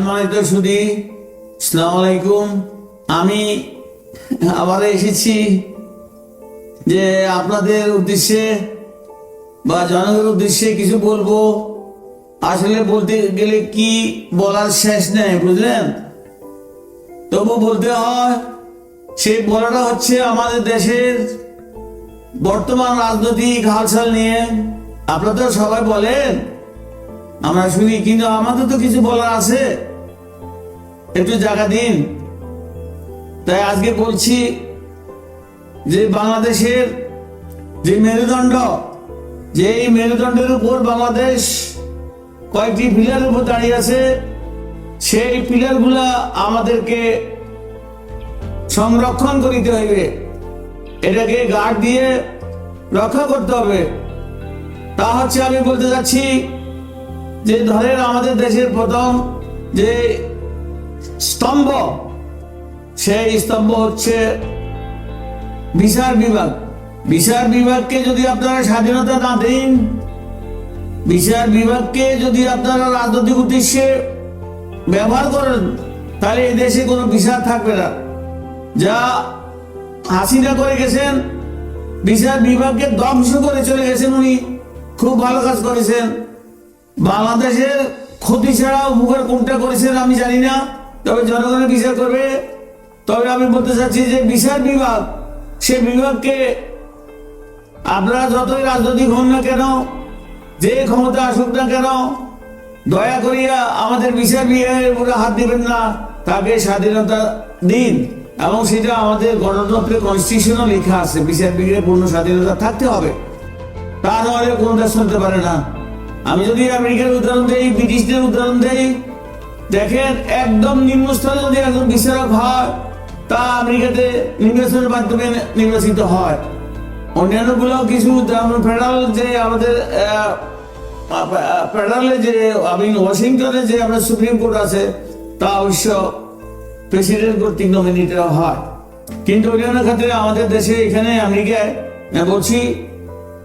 সম্মানিত সুদী সালাম আলাইকুম আমি আবার এসেছি যে আপনাদের উদ্দেশ্যে বা জনগণের উদ্দেশ্যে কিছু বলব। আসলে বলতে গেলে কি বলার শেষ নেই, বুঝলেন? তবু বলতে হয়, সেই বলাটা হচ্ছে আমাদের দেশের বর্তমান রাজনৈতিক হালচাল নিয়ে। আপনারা তো সবাই বলেন, আমরা শুনি, কিন্তু আমাদের তো কিছু বলার আছে। একটু জায়গা দিন। তাই আজকে বলছি যে বাংলাদেশের যে মেরুদণ্ড, যে এই মেরুদণ্ডের উপর বাংলাদেশ কয়েকটি পিলার উপর দাঁড়িয়ে আছে, সেই পিলারগুলা আমাদেরকে সংরক্ষণ করিতে হইবে এটাকে গার্ড দিয়ে রক্ষা করতে হবে। তা হচ্ছে আমি বলতে যাচ্ছি যে ধরেন আমাদের দেশের প্রথম যে স্তম্ভ। সেই স্তম্ভ হচ্ছে বিচার বিভাগ। বিচার বিভাগকে যদি আপনারা স্বাধীনতা না দেন বিচার বিভাগকে যদি আপনারা রাজনৈতিক উদ্দেশ্যে ব্যবহার করেন, তাহলে দেশে কোনো বিচার থাকবে না। যা হাসিনা করে গেছেন বিচার বিভাগকে ধ্বংস করে চলে গেছেন উনি। খুব ভালো কাজ করেছেন। বাংলাদেশের ক্ষতি ছাড়া উপকার কোনটা করেছেন আমি জানি না। তবে জনগণের বিচার করবে। তবে আমি বলতে চাচ্ছি যে বিচার বিভাগ, সে বিভাগকে আপনারা যতই রাজনৈতিক হন না কেন, যে ক্ষমতা আসুক না কেন, দয়া করিয়া আমাদের বিচার বিভাগের উপরে হাত দিবেন না। তাকে স্বাধীনতা দিন এবং সেটা আমাদের গণতন্ত্রের কনস্টিটিউশনও লেখা আছে। বিচার বিভাগের পূর্ণ স্বাধীনতা থাকতে হবে। তা নাহলে কোনো দেশ চলতে পারে না। আমি যদি আমেরিকার উদাহরণ দেই, ব্রিটিশদের উদাহরণ দেই দেখেন, একদম নিম্নস্তরে যদি একজন বিচারক হয়, তা আমেরিকাতে নির্বাচনের মাধ্যমে নির্বাচিত হয়। অন্যান্যগুলো কিছু, যেমন ফেডারেল যে আমাদের ফেডারেলে যে আমি ওয়াশিংটনে যে আমাদের সুপ্রিম কোর্ট আছে, তা অবশ্য প্রেসিডেন্ট কর্তৃক নমিনেটেড হয়। কিন্তু অন্যান্য ক্ষেত্রে আমাদের দেশে এখানে আমেরিকায়, আমি বলছি,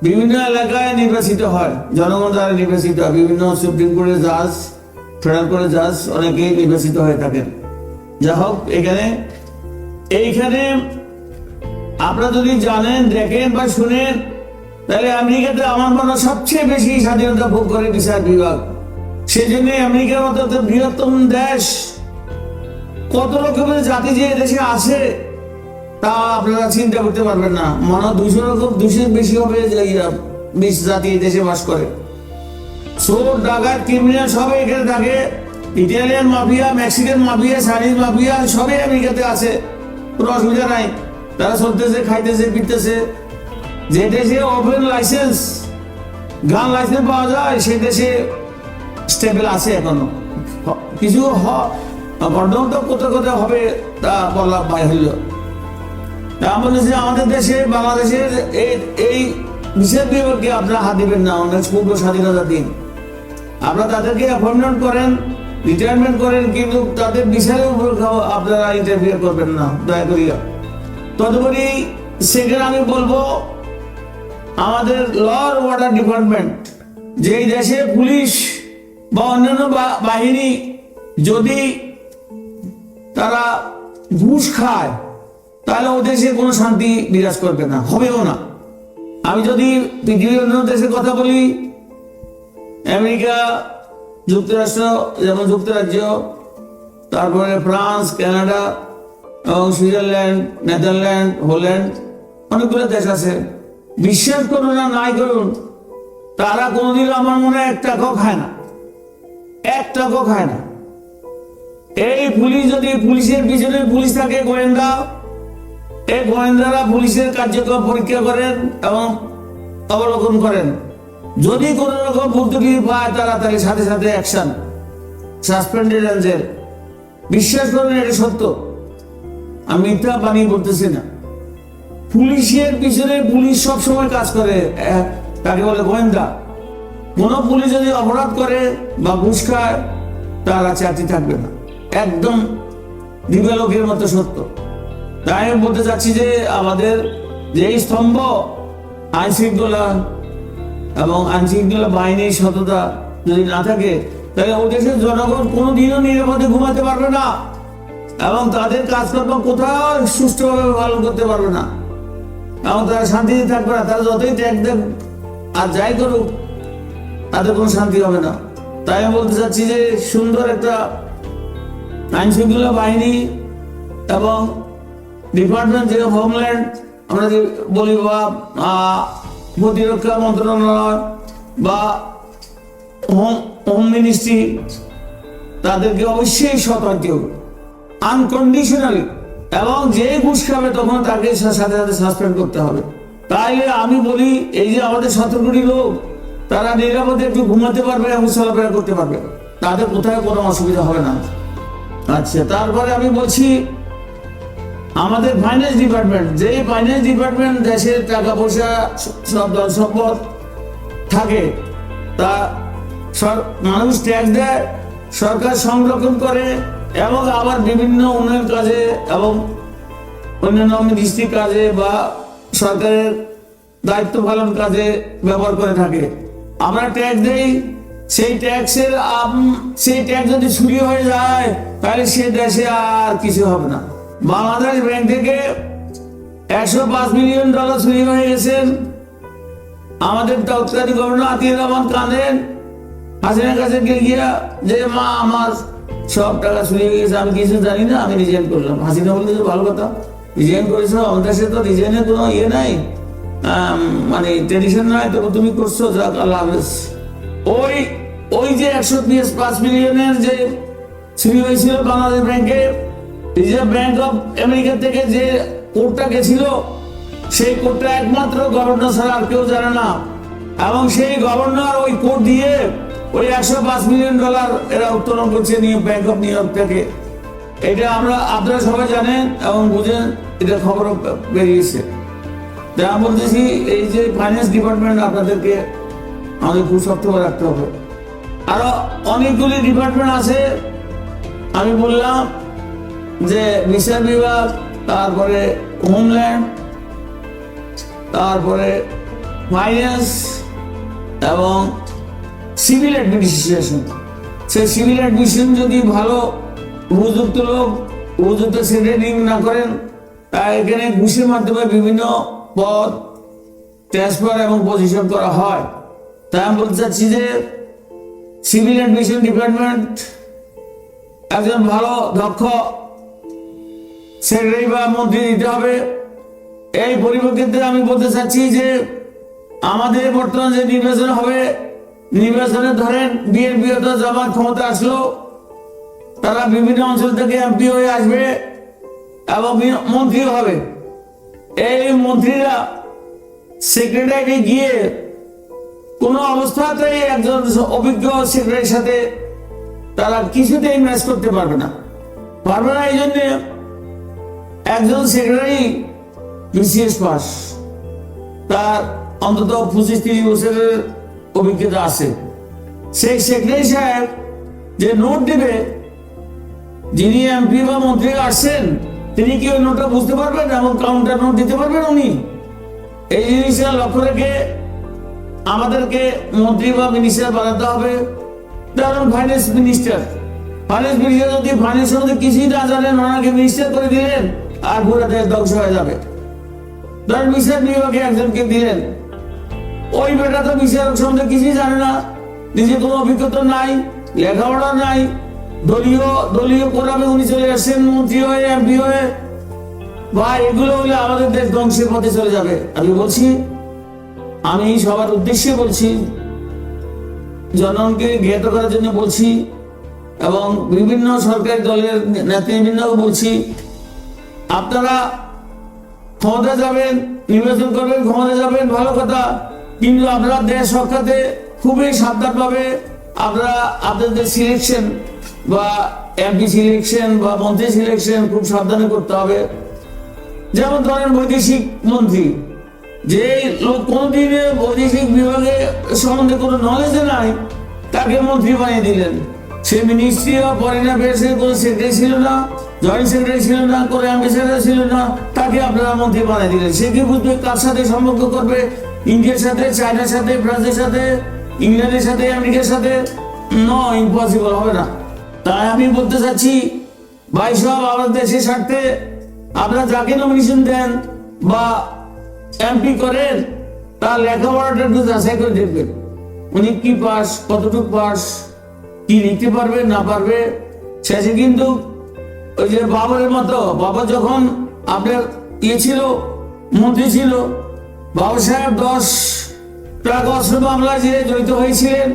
বিভিন্ন এলাকায় নির্বাচিত হয়। জনগণ দ্বারা নির্বাচিত হয়। বিভিন্ন সুপ্রিম কোর্টের জাজ ফেডারেল কোর্টের জাজ অনেকেই নির্বাচিত হয়ে থাকেন। যা হোক, এখানে, এইখানে আপনারা যদি জানেন, দেখেন বা শুনেন, তাহলে আমেরিকাতে আমার মনে সবচেয়ে বেশি স্বাধীনতা ভোগ করে বিচার বিভাগ। সেই জন্য আমেরিকার মতো বৃহত্তম দেশ, কত রকমের জাতি যে দেশে আছে, তা আপনারা চিন্তা করতে পারবেন না। মনে হয় দুশো রকম দুশোর বেশি হবে যে বিশ জাতি দেশে বাস করে। চোর, ডাকাত ক্রিমিনাল সবাই এখানে থাকে। Italian mafia Mexican mafia Chinese mafia সবই আমেরিকাতে আছে। কোনো অসুবিধা নাই। তারা চলতেছে, খাইতেছে, পিটতেছে। যে দেশে ওপেন লাইসেন্স গান লাইসেন্স পাওয়া যায়, সেই দেশে স্টেবল আছে এখনও। কিছু বর্তমান তো কোথাও কোথাও হবে, তা বলা বাই হইল। তা বলে যে আমাদের দেশে, বাংলাদেশের এই এই বিচার বিভাগকে আপনারা হাত দিবেন না। অনেক পূর্ব স্বাধীনতা দিন। আপনারা তাদেরকে অ্যাপয়েন্টমেন্ট করেন রিটায়ারমেন্ট করেন, কিন্তু তাদের বিচারের উপর আপনারা ইন্টারভিউ করবেন না, দয়া করিয়া। তদুপরি সেখানে আমি বলব, আমাদের ল ওয়াটার ডিপার্টমেন্ট যেই দেশে পুলিশ বা অন্যান্য বাহিনী যদি তারা ঘুষ খায়, তাহলে ও দেশে কোনো শান্তি বিরাজ করবে না, হবেও না। আমি যদি পৃথিবীর অন্য দেশের কথা বলি আমেরিকা, যুক্তরাষ্ট্র, যেমন যুক্তরাজ্য, তারপরে ফ্রান্স, কানাডা, এবং সুইজারল্যান্ড, নেদারল্যান্ড, হোল্যান্ড, অনেকগুলো দেশ আছে। বিশ্বাস করুন না, নাই করুন, তারা কোনোদিন আমার মনে হয় এক টাকাও খায় না। এক টাকাও খায় না। এই পুলিশ যদি পুলিশের পিছনে পুলিশ থাকে, গোয়েন্দা, এই গোয়েন্দারা পুলিশের কার্যক্রম পরীক্ষা করেন এবং অবলোকন করেন। যদি কোন রকম ভর্তুকি পায় তারা তাহলে সাথে সাথে অ্যাকশন সাসপেন্ডেড অ্যান্ড বিশ্বাস করেন, এটা সত্য। আমি মিথ্যা বানিয়ে বলতেছি না। পুলিশের পিছনে পুলিশ সব সময় কাজ করে তাকে বলে গোয়েন্দা। কোন পুলিশ যদি অপরাধ করে বা ঘুষ খায়, তারা চাকরি থাকবে না। একদম দিবালোকের মতো সত্য। তাই আমি বলতে চাচ্ছি যে আমাদের যে স্তম্ভ আইন শৃঙ্খলা এবং আইন শৃঙ্খলা বাহিনীর সততা যদি না থাকে, তাহলে ও দেশের জনগণ কোনোদিনও নিরাপদে ঘুমাতে পারবে না। এবং তাদের কাজকর্ম কোথাও সুষ্ঠুভাবে পালন করতে পারবে না। এবং তারা শান্তিতে থাকবে না, তারা যতই ত্যাগ দেন আর যাই করুক, তাদের কোনো শান্তি হবে না। তাই আমি বলতে চাচ্ছি যে সুন্দর একটা আইন শৃঙ্খলা বাহিনী এবং ডিপার্টমেন্ট যে হোমল্যান্ড, আমরা যে বলি বা প্রতিরক্ষা মন্ত্রণালয় বা হোম হোম মিনিস্ট্রি, তাদেরকে অবশ্যই সতর্ক আনকন্ডিশনালি, এবং যে ঘুষ খাবে তখন তাকে সাথে সাথে সাসপেন্ড করতে হবে। তাইলে আমি বলি, এই যে আমাদের সতেরো কোটি লোক, তারা নিরাপদে একটু ঘুমাতে পারবে এবং চলাফেরা করতে পারবে। তাদের কোথায় কোনো অসুবিধা হবে না। আচ্ছা তারপরে আমি বলছি আমাদের ফাইন্যান্স ডিপার্টমেন্ট যে ফাইন্যান্স ডিপার্টমেন্ট দেশের টাকা পয়সা, সব সম্পদ থাকে, তা মানুষ ট্যাক্স দেয়, সরকার সংরক্ষণ করে এবং আবার বিভিন্ন উন্নয়ন কাজে এবং অন্যান্য মিনিস্ট্রি কাজে বা সরকারের দায়িত্ব পালন কাজে ব্যবহার করে থাকে। আমরা ট্যাক্স দেই, সেই ট্যাক্সের সেই ট্যাক্স যদি চুরি হয়ে যায়, তাহলে সে দেশে আর কিছু হবে না। বাংলাদেশ ব্যাংক থেকে একশো পাঁচ মিলিয়ন ডলার চুরি হয়ে গেছেন আমাদের তৎকালীন গভর্নর আতিউর রহমান কাঁদেন, হাসিনার কাছে গিয়ে যে, মা, আমার সব টাকা চুরি হয়ে গেছে, আমি কিছু জানি না, আমি রিজাইন করলাম। হাসিনা বলতে ভালো কথা, রিজাইন করেছ, আমাদের দেশে তো রিজাইনের কোনো ইয়ে নাই। মানে ট্রেডিশন নাই তো তুমি করছ, যাক, আল্লাহ হাফেজ। ওই ওই যে একশো পাঁচ মিলিয়নের যে চুরি হয়েছিল বাংলাদেশ ব্যাংকে রিজার্ভ ব্যাংক অফ আমেরিকা থেকে যে কোর্টটা গেছিল, সেই কোর্টটা একমাত্র গভর্নর ছাড়া আর কেউ জানে না। এবং সেই গভর্নর ওই কোর্ট দিয়ে ওই একশো পাঁচ মিলিয়ন ডলার এরা উত্তোলন করছে new bank of New York থেকে। এটা আমরা, আপনারা সবাই জানেন এবং বুঝেন, এটা খবরও বেরিয়েছে। তাই আমি বলতেছি, এই যে ফাইন্যান্স ডিপার্টমেন্ট আপনাদেরকে আমাদের খুব সক্রিয় রাখতে হবে। আরও অনেকগুলি ডিপার্টমেন্ট আছে, আমি বললাম যে বিচার বিভাগ, তারপরে হোমল্যান্ড তারপরে ফাইন্যান্স এবং সিভিল অ্যাডমিনিস্ট্রেশন সেই সিভিল অ্যাডমিনিস্ট্রেশন যদি ভালো উপযুক্ত লোক, উপযুক্ত সেক্রেটারি না করেন তা এখানে ঘুষের মাধ্যমে বিভিন্ন পদ ট্রান্সফার এবং পজিশন করা হয়। তাই আমি বলতে চাচ্ছি যে সিভিল অ্যাডমিশন ডিপার্টমেন্ট একজন ভালো, দক্ষ সেক্রেটারি বা মন্ত্রী দিতে হবে। এই পরিপ্রেক্ষিতে আমি বলতে চাচ্ছি যে, আমাদের বর্তমান যে নির্বাচন হবে, নির্বাচনে ধরেন বিএনপি তো জামাত ক্ষমতা আসলো, তারা বিভিন্ন অঞ্চল থেকে এমপি হয়ে আসবে এবং মন্ত্রীও হবে। এই মন্ত্রীরা সেক্রেটারি গিয়ে কোনো অবস্থাতেই একজন অভিজ্ঞ সেক্রেটারির সাথে তারা কিছুতেই ম্যাচ করতে পারবে না। পারবে না এই জন্যে একজন সেক্রেটারি বিসিএস পাস। তার অন্তত পঁচিশ তিরিশ বছরের অভিজ্ঞতা আছে। সেই সেক্রেটারি সাহেব যে নোট দেবে, যিনি এমপি বা মন্ত্রী আসছেন, তিনি কি ওই নোটটা বুঝতে পারবেন এবং কাউন্টার নোট দিতে পারবেন উনি? এই জিনিসটা লক্ষ্য রেখে আমাদেরকে মন্ত্রী বা মিনিস্টার বানাতে হবে। ধরুন ফাইন্যান্স মিনিস্টার ফাইন্যান্স মিনিস্টার যদি ফাইন্যান্স সম্বন্ধে কিছুই না জানেন, ওনাকে মিনিস্টার করে দিলেন আর পুরো দেশ ধ্বংস হয়ে যাবে। ধরেন বিচার বিভাগে একজনকে দিলেন। ওই বেটা তো বিচার সম্বন্ধে কিছুই জানে না। নিজে কোনো অভিজ্ঞতা নাই, লেখাপড়া নাই। দলীয় দলীয় কোরামে উনি চলে আসছেন, মন্ত্রী হয়ে, এমপি হয়ে। বা এগুলো হলে আমাদের দেশ ধ্বংসের পথে চলে যাবে। আমি বলছি, আমি সবার উদ্দেশ্যে বলছি, জনগণকে জ্ঞাত করার জন্য বলছি এবং বিভিন্ন সরকারি দলের নেতৃবৃন্দকে বলছি আপনারা ক্ষমতা যাবেন, নির্বাচন করবেন ক্ষমতা যাবেন, ভালো কথা। কিন্তু আপনারা দেশ রক্ষাতে খুবই সাবধানভাবে আপনারা আপনাদের সিলেকশন বা এমপি সিলেকশন বা মন্ত্রী সিলেকশন খুব সাবধানে করতে হবে। যেমন ধরেন বৈদেশিক মন্ত্রী যে লোক কোনদিনে বৈদেশিক বিভাগে সম্বন্ধে কোনো নলেজ নাই, তাকে মন্ত্রী বানিয়ে দিলেন। সে মিনিস্ট্রি অফ ফরেন অ্যাফেয়ার্সের কোনো সেক্রেটারি ছিল না জয়েন্ট সেক্রেটারি ছিল না কোনো অ্যাম্বাসেডার ছিল না, তাকে আপনারা মন্ত্রী বানিয়ে দিলেন। সে কি বুঝবে কার সাথে সম্পর্ক করবে? ইন্ডিয়ার সাথে, চায়নার সাথে ফ্রান্সের সাথে, ইংল্যান্ডের সাথে, আমেরিকার সাথে? ন ইম্পসিবল হবে না। তাই আমি বলতে চাচ্ছি, ভাই সব আমাদের দেশের স্বার্থে আপনারা যাকে নমিনেশন দেন বা এমপি করেন, তার লেখাপড়াটা একটু যাচাই করে দেখবেন। উনি কি পাস, কতটুকু পাস, কি লিখতে পারবে, না পারবে, শেষে কিন্তু ওই যে বাবরের মতো, বাবা যখন আপনার ইয়ে ছিল, মন্ত্রী ছিল, বাবু সাহেব দশ টাকা অস্ত্র মামলা যে জড়িত হয়েছিলেন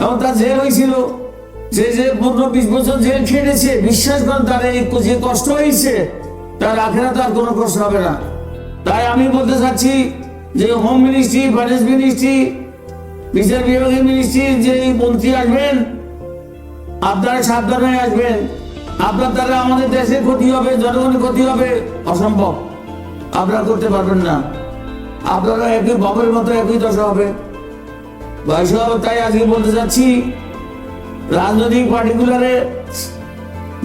এবং তার জেল হয়েছিল। যে যে পনেরো বিশ বছর জেল খেটেছে, বিশ্বাস করেন তার এই যে কষ্ট হয়েছে, তার আখেরা তার কোনো কষ্ট হবে না। তাই আমি বলতে চাচ্ছি যে হোম মিনিস্ট্রি, ফাইন্যান্স মিনিস্ট্রি, বিচার বিভাগের মিনিস্ট্রি যে মন্ত্রী আসবেন, আপনারা সাবধানে আসবেন। আপনার দ্বারা আমাদের দেশের ক্ষতি হবে, জনগণের ক্ষতি হবে, অসম্ভব। আপনারা করতে পারবেন না। আপনারা একই বাবের মতো একই দশা হবে। সাহেব তাই আজকে বলতে চাচ্ছি, রাজনৈতিক পার্টিকুলারে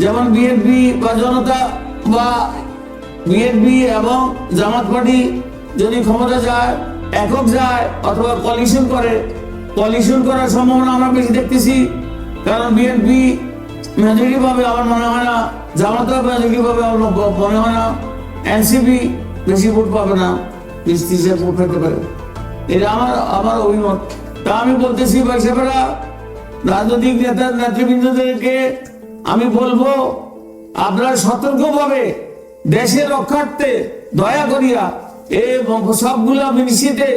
যেমন বিএনপি বা জনতা বা বিএনপি এবং জামাত পার্টি যদি ক্ষমতা যায়, একক যায় অথবা কলিশন করে কলিশন করার সম্ভাবনা আমরা বেশি দেখতেছি। কারণ বিএনপি মেজরিটি পাবে আমার মনে হয় না জামাত মেজরিটি পাবে আমার মনে হয় না, এনসিপি বেশি ভোট পাবে না, বিশ ত্রিশে ভোট পেতে পারে। এটা আমার আমার অভিমত। তা আমি বলতেছি সাহেবেরা, রাজনৈতিক নেতা, নেতৃবৃন্দদেরকে আমি বলব, আপনারা সতর্কভাবে দেশের রক্ষার্থে দয়া করিয়া এই সবগুলা মিনিস্ট্রিতে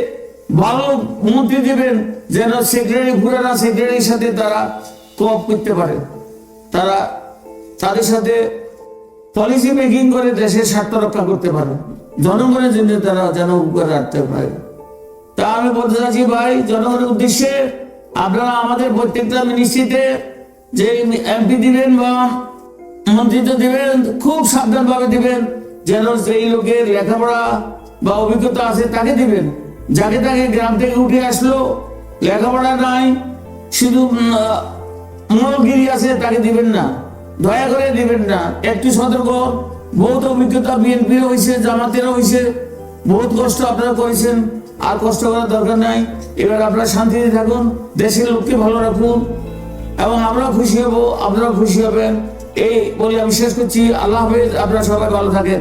ভালো মন্ত্রী দেবেন, যেন সেক্রেটারি পুরানা সেক্রেটারির সাথে তারা কোঅপ করতে পারে। তারা তাদের সাথে পলিসি মেকিং করে দেশের স্বার্থ রক্ষা করতে পারে। জনগণের জন্য তারা যেন উপকার রাখতে পারে। তা আমি বলতে চাচ্ছি ভাই, জনগণের উদ্দেশ্যে আপনারা আমাদের প্রত্যেকটা মিনিস্ট্রিতে যে এমপি দিবেন বা মন্ত্রিত্ব দিবেন, খুব সাবধানভাবে দিবেন, যেন সেই লোকের লেখাপড়া বা অভিজ্ঞতা আছে তাকে দিবেন। যাকে তাকে গ্রাম থেকে উঠে আসলো, লেখাপড়া নাই, শুধু উম, মনোগিরি আছে তাকে দিবেন না। দয়া করে দিবেন না। একটু সতর্ক। বহুত অভিজ্ঞতা বিএনপির হয়েছে জামাতেরও হয়েছে বহুত কষ্ট আপনারা করেছেন। আর কষ্ট করার দরকার নাই। এবার আপনারা শান্তিতে থাকুন। দেশের লোককে ভালো রাখুন। এবং আমরা খুশি হব আপনারাও খুশি হবেন। এই বলে আমি শেষ করছি। আল্লাহ হাফেজ আপনারা সবাই ভালো থাকেন।